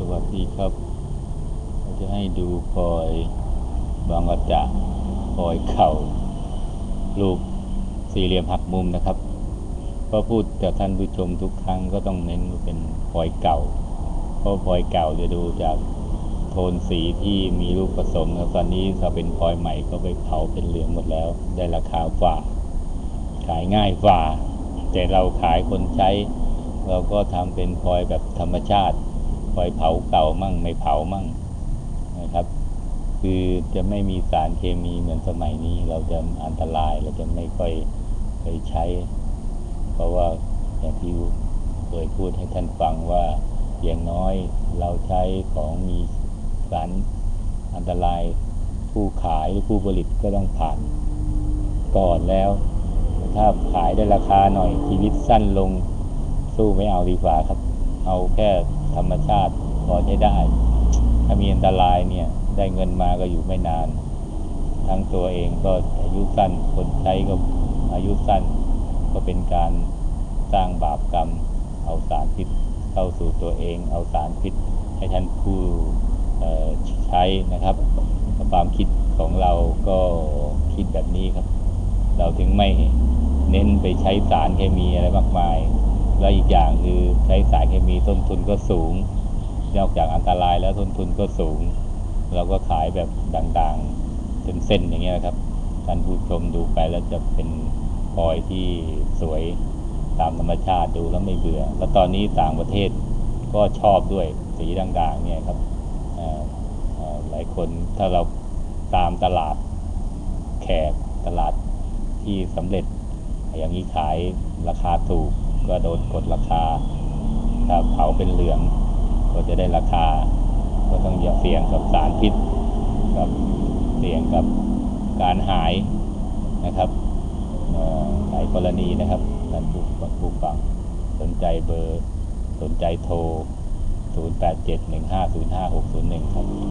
สวัสดีครับเราจะให้ดูพลอยบางกระจะพลอยเข่ารูปสี่เหลี่ยมหักมุมนะครับก็พูดกับท่านผู้ชมทุกครั้งก็ต้องเน้นว่าเป็นพลอยเก่า เพราะพลอยเก่าจะดูจากโทนสีที่มีลูกผสมแล้วตอนนี้ถ้าเป็นพลอยใหม่ก็ไปเผาเป็นเหลืองหมดแล้ว ได้ราคาฝ่าขายง่ายฝ่าแต่เราขายคนใช้ เราก็ทำเป็นพลอยแบบธรรมชาติ พลอยเผาเก่ามั่งไม่เผามั่งนะครับ คือจะไม่มีสารเคมีเหมือนสมัยนี้ เราจะอันตรายเราจะไม่ค่อยไปใช้ เพราะว่าอย่างที่เคยพูดให้ท่านฟังว่าอย่างน้อยเราใช้ของมีสารอันตรายผู้ขายหรือผู้ผลิตก็ต้องผ่านก่อนแล้ว ถ้าขายได้ราคาหน่อยชีวิตสั้นลงสู้ไม่เอาดีกว่าครับ เอาแค่ธรรมชาติพอใช้ได้ ถ้ามีอันตรายเนี่ย ได้เงินมาก็อยู่ไม่นาน ทั้งตัวเองก็อายุสั้น คนใช้ก็อายุสั้น ก็เป็นการสร้างบาปกรรม เอาสารพิษเข้าสู่ตัวเอง เอาสารพิษให้ท่านผู้ใช้นะครับความคิดของเราก็คิดแบบนี้ครับ เราถึงไม่เน้นไปใช้สารเคมีอะไรมากมาย แล้วอีกอย่างคือใช้สารเคมีต้นทุนก็สูง นอกจากอันตรายแล้วต้นทุนก็สูง เราก็ขายแบบด่างๆเป็นเส้นอย่างเงี้ยครับท่านผู้ชมดูไปแล้วจะเป็นพลอยที่สวยตามธรรมชาติดูแล้วไม่เบื่อ แล้วตอนนี้ต่างประเทศก็ชอบด้วยสีด่างๆเนี่ยครับหลายคนถ้าเราตามตลาดแขกตลาดที่สำเร็จ อย่างนี้ขายราคาถูก ก็โดนกดราคา ถ้าเผาเป็นเหลือง ก็จะได้ราคา ก็ต้องอย่าเสี่ยงกับสารพิษกับเสี่ยงกับการหายนะครับเอ่อหลายกรณีนะครับท่านผู้ผู้ฟังสนใจเบอร์สนใจโทร 0871505601 ครับ